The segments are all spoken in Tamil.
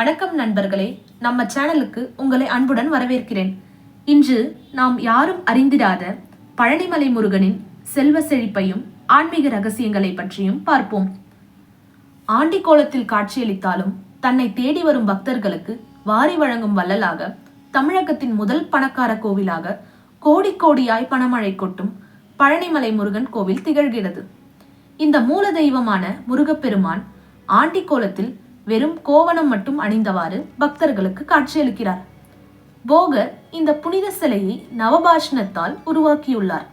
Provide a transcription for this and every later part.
வணக்கம் நண்பர்களே. நம்ம சேனலுக்கு உங்களை அன்புடன் வரவேற்கிறேன். இன்று நாம் யாரும் அறிந்திடாத பழனிமலை முருகனின் செல்வ செழிப்பையும் ஆன்மீக ரகசியங்களை பற்றியும் பார்ப்போம். ஆண்டிக்கோலத்தில் காட்சியளித்தாலும் தன்னை தேடி வரும் பக்தர்களுக்கு வாரி வழங்கும் வள்ளலாக தமிழகத்தின் முதல் பணக்கார கோவிலாக கோடி கோடியாய் பணமழை கொட்டும் பழனிமலை முருகன் கோவில் திகழ்கிறது. இந்த மூல தெய்வமான முருகப்பெருமான் ஆண்டிக்கோலத்தில் வெறும் கோவணம் மட்டும் அணிந்தவாறு பக்தர்களுக்கு காட்சியளிக்கிறார். போகர் இந்த புனித சிலையை நவபாஷணத்தால் உருவாக்கியுள்ளார்.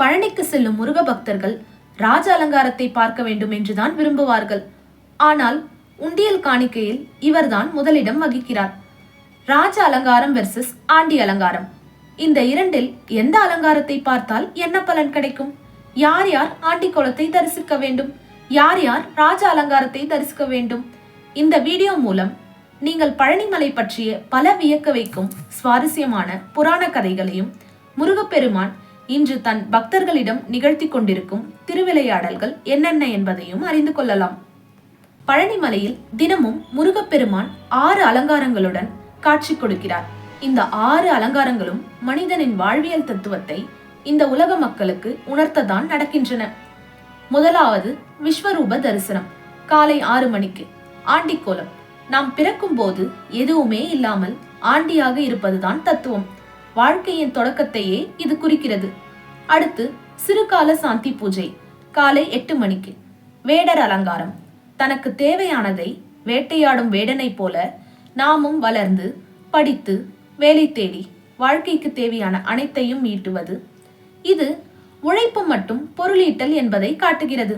பழனிக்கு செல்லும் முருக பக்தர்கள் ராஜ அலங்காரத்தை பார்க்க வேண்டும் என்றுதான் விரும்புவார்கள். ஆனால் உண்டியல் காணிக்கையில் இவர்தான் முதலிடம் வகிக்கிறார். ராஜ அலங்காரம் வெர்சஸ் ஆண்டி அலங்காரம். இந்த இரண்டில் எந்த அலங்காரத்தை பார்த்தால் என்ன பலன் கிடைக்கும்? யார் யார் ஆண்டி கோலத்தை தரிசிக்க வேண்டும்? யார் யார் ராஜ அலங்காரத்தை தரிசிக்க வேண்டும்? இந்த வீடியோ மூலம் நீங்கள் பழனிமலை பற்றிய பல வியக்க வைக்கும் சுவாரஸ்யமான புராண கதைகளையும் முருகப்பெருமான் இன்று தன் பக்தர்களிடம் நிகழ்த்தி கொண்டிருக்கும் திருவிளையாடல்கள் என்னென்ன என்பதையும் அறிந்து கொள்ளலாம். பழனிமலையில் தினமும் முருகப்பெருமான் ஆறு அலங்காரங்களுடன் காட்சி கொடுக்கிறார். இந்த ஆறு அலங்காரங்களும் மனிதனின் வாழ்வியல் தத்துவத்தை இந்த உலக மக்களுக்கு உணர்த்ததான் நடக்கின்றன. முதலாவது விஸ்வரூப தரிசனம். காலை ஆறு மணிக்கு ஆண்டிக்கோலம். நாம் பிறக்கும் போது எதுவுமே இல்லாமல் ஆண்டியாக இருப்பதுதான் தத்துவம். வாழ்க்கையின் தொடக்கத்தையே இது குறிக்கிறது. அடுத்து சிறுகால சாந்தி பூஜை காலை எட்டு மணிக்கு. வேடர் அலங்காரம். தனக்கு தேவையானதை வேட்டையாடும் வேடனை போல நாமும் வளர்ந்து படித்து வேலை தேடி வாழ்க்கைக்கு தேவையான அனைத்தையும் ஈட்டுவது. இது உழைப்பு மட்டும் பொருளீட்டல் என்பதை காட்டுகிறது.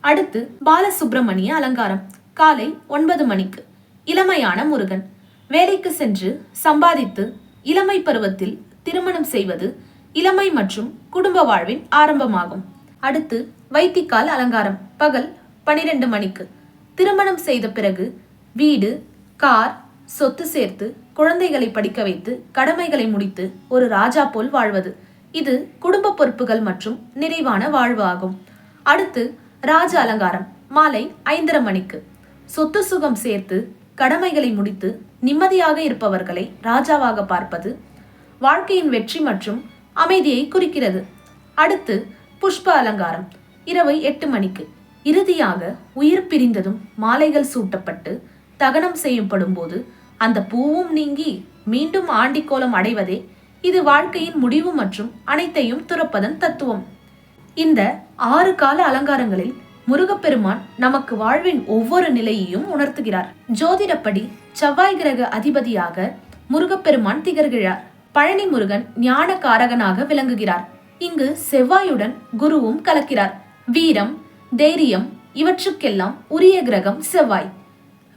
அடுத்து பாலசுப்பிரமணிய அலங்காரம். காலை ஒன்பது மணிக்கு. இளமையான முருகன். வேலைக்கு சென்று சம்பாதித்து இளமை பருவத்தில் திருமணம் செய்வது இளமை மற்றும் குடும்ப வாழ்வின் ஆரம்பமாகும். அடுத்து வைத்திக்கால் அலங்காரம். பகல் பனிரெண்டு மணிக்கு. திருமணம் செய்த பிறகு வீடு கார் சொத்து சேர்த்து குழந்தைகளை படிக்க வைத்து கடமைகளை முடித்து ஒரு ராஜா போல் வாழ்வது. இது குடும்ப பொறுப்புகள் மற்றும் நிறைவான வாழ்வு ஆகும். அடுத்து ராஜ அலங்காரம். மாலை ஐந்தரை மணிக்கு. சொத்து சுகம் சேர்த்து கடமைகளை முடித்து நிம்மதியாக இருப்பவர்களை ராஜாவாக பார்ப்பது வாழ்க்கையின் வெற்றி மற்றும் அமைதியை குறிக்கிறது. அடுத்து புஷ்ப அலங்காரம். இரவு எட்டு மணிக்கு. இறுதியாக உயிர் பிரிந்ததும் மாலைகள் சூட்டப்பட்டு தகனம் செய்யப்படும் போது அந்த பூவும் நீங்கி மீண்டும் ஆண்டிக்கோலம் அடைவதே இது வாழ்க்கையின் முடிவு மற்றும் அனைத்தையும் துறப்பதன் தத்துவம். இந்த ஆறு கால அலங்காரங்களில் முருகப்பெருமான் நமக்கு வாழ்வின் ஒவ்வொரு நிலையையும் உணர்த்துகிறார். ஜோதிடப்படி செவ்வாய் கிரக அதிபதியாக முருகப்பெருமான் திகழ்கிறார். பழனி முருகன் ஞான காரகனாக விளங்குகிறார். இங்கு செவ்வாயுடன் குருவும் கலக்கிறார். வீரம் தைரியம் இவற்றுக்கெல்லாம் உரிய கிரகம் செவ்வாய்.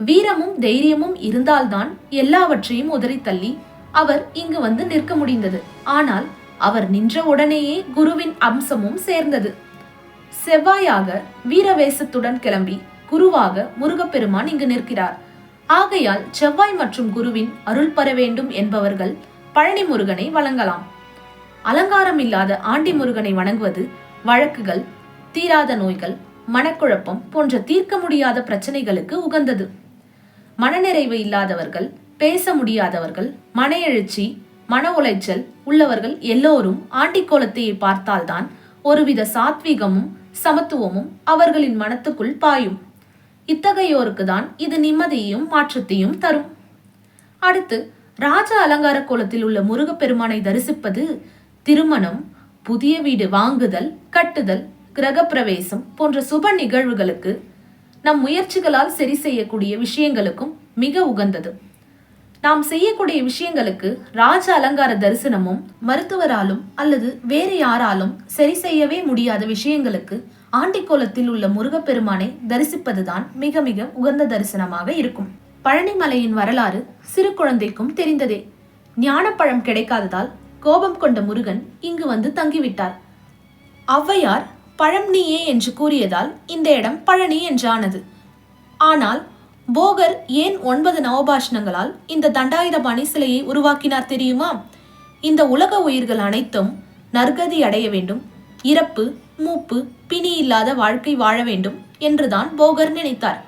வீரமும் தைரியமும் இருந்தால்தான் எல்லாவற்றையும் உதறி தள்ளி அவர் இங்கு வந்து நிற்க முடிந்தது. ஆனால் அவர் நின்ற உடனேயே குருவின் அம்சமும் சேர்ந்தது. செவ்வாயாக வீரவேசத்துடன் கிளம்பி குருவாக முருகப்பெருமான் இங்கு நிற்கிறார். ஆகையால் செவ்வாய் மற்றும் குருவின் அருள் பெற வேண்டும் என்பவர்கள் பழனி முருகனை வழங்கலாம். அலங்காரம் இல்லாத ஆண்டி முருகனை வணங்குவது வழக்குகள் தீராத நோய்கள் மனக்குழப்பம் போன்ற தீர்க்க முடியாத பிரச்சனைகளுக்கு உகந்தது. மனநிறைவு இல்லாதவர்கள் பேச முடியாதவர்கள் மன எழுச்சி மன உளைச்சல் உள்ளவர்கள் எல்லோரும் ஆண்டிக்கோலத்தையே பார்த்தால்தான் ஒருவித சாத்வீகமும் சமத்துவமும் அவர்களின் மனத்துக்குள் பாயும். இத்தகையோருக்கு தான் இது நிம்மதியையும் மாற்றத்தையும் தரும். அடுத்து ராஜ அலங்கார கோலத்தில் உள்ள முருகப்பெருமானை தரிசிப்பது திருமணம் புதிய வீடு வாங்குதல் கட்டுதல் கிரகப்பிரவேசம் போன்ற சுப நிகழ்வுகளுக்கு நம் முயற்சிகளால் சரி செய்யக்கூடிய விஷயங்களுக்கும் மிக உகந்தது. நாம் செய்யக்கூடிய விஷயங்களுக்கு ராஜ அலங்கார தரிசனமும் மருத்துவராலும் அல்லது வேறு யாராலும் சரி செய்யவே முடியாத விஷயங்களுக்கு ஆண்டிக்கோலத்தில் உள்ள முருகப்பெருமானை தரிசிப்பதுதான் மிக மிக உகந்த தரிசனமாக இருக்கும். பழனிமலையின் வரலாறு சிறு குழந்தைக்கும் தெரிந்ததே. ஞானப்பழம் கிடைக்காததால் கோபம் கொண்ட முருகன் இங்கு வந்து தங்கிவிட்டார். ஔவையார் பழம் நீயே என்று கூறியதால் இந்த இடம் பழனி என்றானது. ஆனால் போகர் ஏன் ஒன்பது நவபாஷணங்களால் இந்த தண்டாயுதபாணி சிலையை உருவாக்கினார் தெரியுமா? இந்த உலக உயிர்கள் அனைத்தும் நற்கதி அடைய வேண்டும் இறப்பு மூப்பு பிணி இல்லாத வாழ்க்கை வாழ வேண்டும் என்றுதான் போகர் நினைத்தார்.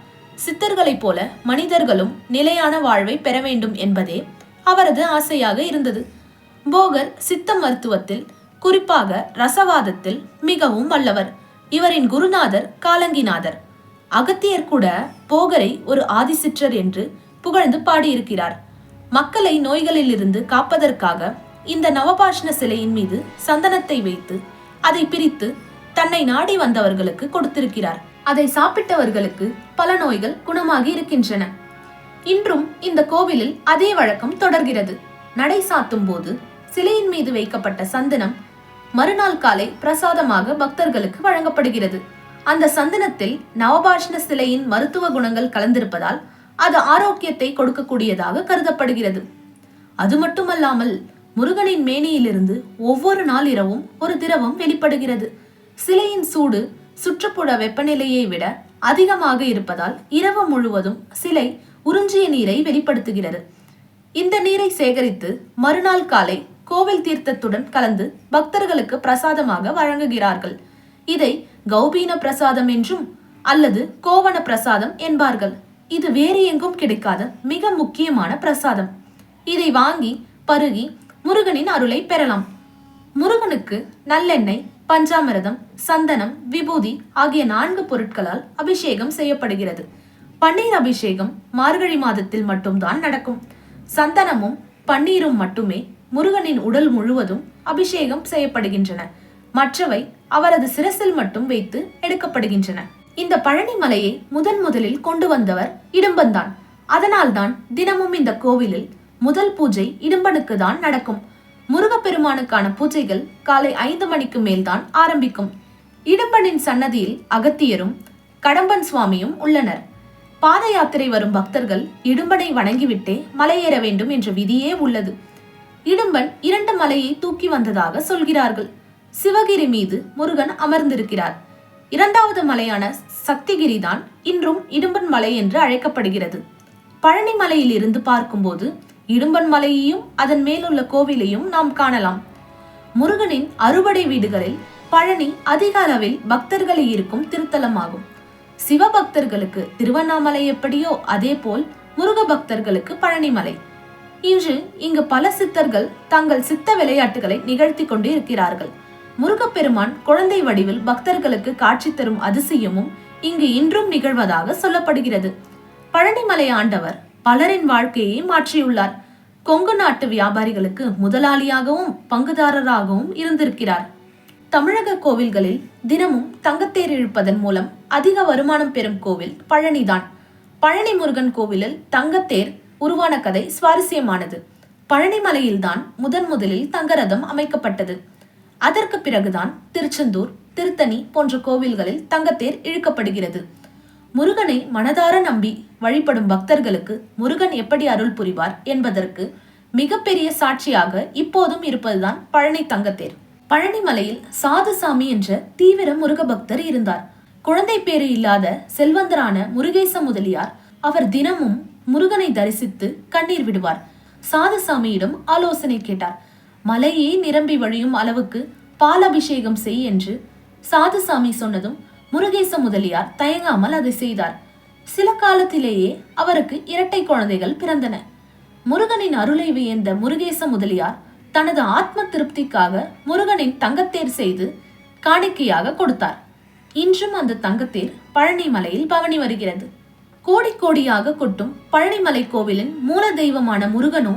சித்தர்களைப் போல மனிதர்களும் நிலையான வாழ்வை பெற வேண்டும் என்பதே அவரது ஆசையாக இருந்தது. போகர் சித்த மருத்துவத்தில் குறிப்பாக ரசவாதத்தில் மிகவும் வல்லவர். இவரின் குருநாதர் காலங்கிநாதர். அகத்தியர் கூட போகரை ஒரு ஆதிசிற்றர் என்று புகழ்ந்து பாடியிருக்கிறார். மக்களை நோய்களிலிருந்து காப்பதற்காக இந்த நவபாஷ்ண சிலையின் மீது சந்தனத்தை வைத்து அதை பிரித்து தன்னை நாடி வந்தவர்களுக்கு கொடுத்திருக்கிறார். அதை சாப்பிட்டவர்களுக்கு பல நோய்கள் குணமாகி இருக்கின்றன. இன்றும் இந்த கோவிலில் அதே வழக்கம் தொடர்கிறது. நடை சாத்தும் போது சிலையின் மீது வைக்கப்பட்ட சந்தனம் மறுநாள் காலை பிரசாதமாக பக்தர்களுக்கு வழங்கப்படுகிறது. அந்த சந்தனத்தில் நவபாஷ்ண சிலையின் மருத்துவ குணங்கள் கலந்திருப்பதால் அது ஆரோக்கியத்தை கொடுக்கக்கூடியதாக கருதப்படுகிறது. அது மட்டுமல்லாமல் முருகனின் மேனியிலிருந்து ஒவ்வொரு நாள் இரவும் ஒரு திரவம் வெளிப்படுகிறது. சிலையின் சூடு சுற்றுப்புற வெப்பநிலையை விட அதிகமாக இருப்பதால் இரவு முழுவதும் சிலை உறிஞ்சிய நீரை வெளிப்படுத்துகிறது. இந்த நீரை சேகரித்து மறுநாள் காலை கோவில் தீர்த்தத்துடன் கலந்து பக்தர்களுக்கு பிரசாதமாக வழங்குகிறார்கள். இதை கௌபீன பிரசாதம் என்றும் அல்லது கோவண பிரசாதம் என்பார்கள். இது வேறு எங்கும் கிடைக்காத மிக முக்கியமான பிரசாதம். இதை வாங்கி பருகி முருகனின் அருளை பெறலாம். முருகனுக்கு நல்லெண்ணெய் பஞ்சாமிரதம் சந்தனம் விபூதி ஆகிய நான்கு பொருட்களால் அபிஷேகம் செய்யப்படுகிறது. பன்னீர் அபிஷேகம் மார்கழி மாதத்தில் மட்டும்தான் நடக்கும். சந்தனமும் பன்னீரும் மட்டுமே முருகனின் உடல் முழுவதும் அபிஷேகம் செய்யப்படுகின்றன. மற்றவை அவரது சிரசில் மட்டும் வைத்து எடுக்கப்படுகின்றன. இந்த பழனி மலையை முதன் முதலில் கொண்டு வந்தவர் இடும்பன்தான். அதனால்தான் தினமும் இந்த கோவிலில் முதல் பூஜை இடும்பனுக்கு தான் நடக்கும். முருகப்பெருமானுக்கான பூஜைகள் காலை ஐந்து மணிக்கு மேல்தான் ஆரம்பிக்கும். இடும்பனின் சன்னதியில் அகத்தியரும் கடம்பன் சுவாமியும் உள்ளனர். பாத யாத்திரை வரும் பக்தர்கள் இடும்பனை வணங்கிவிட்டே மலையேற வேண்டும் என்ற விதியே உள்ளது. இடும்பன் இரண்டு மலையை தூக்கி வந்ததாக சொல்கிறார்கள். சிவகிரி மீது முருகன் அமர்ந்திருக்கிறார். இரண்டாவது மலையான சக்திகிரி தான் இன்றும் இடும்பன் மலை என்று அழைக்கப்படுகிறது. பழனி மலையில் இருந்து பார்க்கும்போது இடும்பன் மலையையும் அதன் மேலுள்ள கோவிலையும் நாம் காணலாம். முருகனின் அறுபடை வீடுகளில் பழனி அதிக அளவில் பக்தர்களை இருக்கும் திருத்தலமாகும். சிவபக்தர்களுக்கு திருவண்ணாமலை எப்படியோ அதே போல் முருக பக்தர்களுக்கு பழனிமலை இன்று இங்கு பல சித்தர்கள் தங்கள் சித்த விளையாட்டுகளை நிகழ்த்தி கொண்டு இருக்கிறார்கள் முருகப்பெருமான் குழந்தை வடிவில் பக்தர்களுக்கு காட்சி தரும் அதிசயமும் இங்கு இன்றும் நிகழ்வதாக சொல்லப்படுகிறது. பழனிமலை ஆண்டவர் பலரின் வாழ்க்கையை மாற்றியுள்ளார். கொங்கு நாட்டு வியாபாரிகளுக்கு முதலாளியாகவும் பங்குதாரராகவும் இருந்திருக்கிறார். தமிழக கோவில்களில் தினமும் தங்கத்தேர் இழுப்பதன் மூலம் அதிக வருமானம் பெறும் கோவில் பழனிதான். பழனி முருகன் கோவிலில் தங்கத்தேர் உருவான கதை சுவாரஸ்யமானது. பழனிமலையில்தான் முதன் முதலில் தங்கரதம் அமைக்கப்பட்டது. அதற்கு பிறகுதான் திருச்செந்தூர் திருத்தணி போன்ற கோவில்களில் தங்கத்தேர் இழுக்கப்படுகிறது. முருகனை மனதார நம்பி வழிபடும் பக்தர்களுக்கு முருகன் எப்படி அருள் புரிவார் என்பதற்கு மிகப்பெரிய சாட்சியாக இப்போதும் இருப்பதுதான் பழனி தங்கத்தேர். பழனிமலையில் சாதுசாமி என்ற தீவிர முருக பக்தர் இருந்தார். குழந்தை பேறு இல்லாத செல்வந்தரான முருகேச முதலியார் அவர் தினமும் முருகனை தரிசித்து கண்ணீர் விடுவார். சாதுசாமியிடம் ஆலோசனை கேட்டார். மலையே நிரம்பி வழியும் அளவுக்கு பால் அபிஷேகம் செய் என்று சாதுசாமி சொன்னதும் முருகேச முதலியார் தயங்காமல் அதை செய்தார். சில காலத்திலேயே அவருக்கு இரட்டை குழந்தைகள் பிறந்தன. முருகனின் அருளை வியந்த முருகேச முதலியார் தனது ஆத்ம திருப்திக்காக முருகனின் தங்கத்தேர் செய்து காணிக்கையாக கொடுத்தார். இன்றும் அந்த தங்கத்தேர் பழனி மலையில் பவனி வருகிறது. கோடி கோடியாக கொட்டும் பழனிமலை கோவிலின் மூல தெய்வமான முருகனோ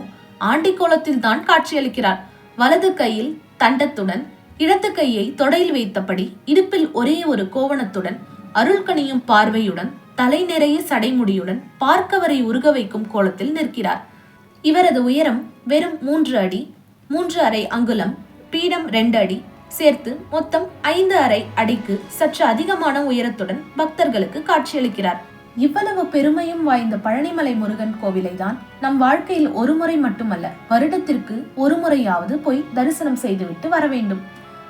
ஆண்டிக்கோலத்தில் தான் காட்சியளிக்கிறார். வலது கையில் தண்டத்துடன் இடது கையை தொடையில் வைத்தபடி இடுப்பில் ஒரே ஒரு கோவணத்துடன் அருள்கணியும் பார்வையுடன் தலை நிறைய சடைமுடியுடன் பார்க்கவரை உருக வைக்கும் கோலத்தில் நிற்கிறார். இவரது உயரம் வெறும் மூன்று அடி மூன்று அரை அங்குலம் பீடம் ரெண்டு அடி சேர்த்து மொத்தம் ஐந்து அரை அடிக்கு சற்று அதிகமான உயரத்துடன் பக்தர்களுக்கு காட்சியளிக்கிறார். இவ்வளவு பெருமையும் வாய்ந்த பழனிமலை முருகன் கோவிலை தான் நம் வாழ்க்கையில் ஒரு முறை மட்டுமல்ல வருடத்திற்கு ஒரு முறையாவது போய் தரிசனம் செய்துவிட்டு வர வேண்டும்.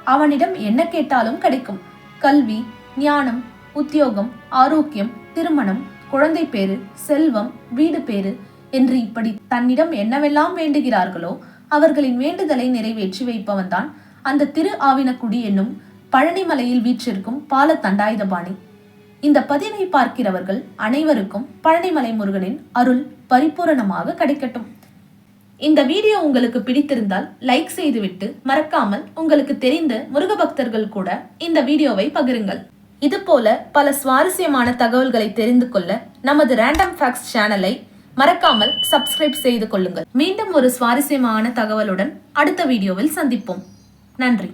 அவனிடம் என்ன கேட்டாலும் கிடைக்கும். கல்வி ஞானம் உத்தியோகம் ஆரோக்கியம் திருமணம் குழந்தை பேரு செல்வம் வீடு பேரு என்று இப்படி தன்னிடம் என்னவெல்லாம் வேண்டுகிறார்களோ அவர்களின் வேண்டுதலை நிறைவேற்றி வைப்பவன்தான் அந்த திரு ஆவினக்குடி என்னும் பழனிமலையில் வீற்றிருக்கும் பால தண்டாயுதபாணி இந்த பதிவை பார்க்கிறவர்கள் அனைவருக்கும் பழனிமலை முருகனின் அருள் பரிபூரணமாக கிடைக்கட்டும். இந்த வீடியோ உங்களுக்கு பிடித்திருந்தால் லைக் செய்துவிட்டு மறக்காமல் உங்களுக்கு தெரிந்த முருக பக்தர்கள் கூட இந்த வீடியோவை பகிருங்கள். இது போல பல சுவாரஸ்யமான தகவல்களை தெரிந்து கொள்ள நமது ரேண்டம் ஃபேக்ஸ் சேனலை மறக்காமல் சப்ஸ்கிரைப் செய்து கொள்ளுங்கள். மீண்டும் ஒரு சுவாரஸ்யமான தகவலுடன் அடுத்த வீடியோவில் சந்திப்போம். நன்றி.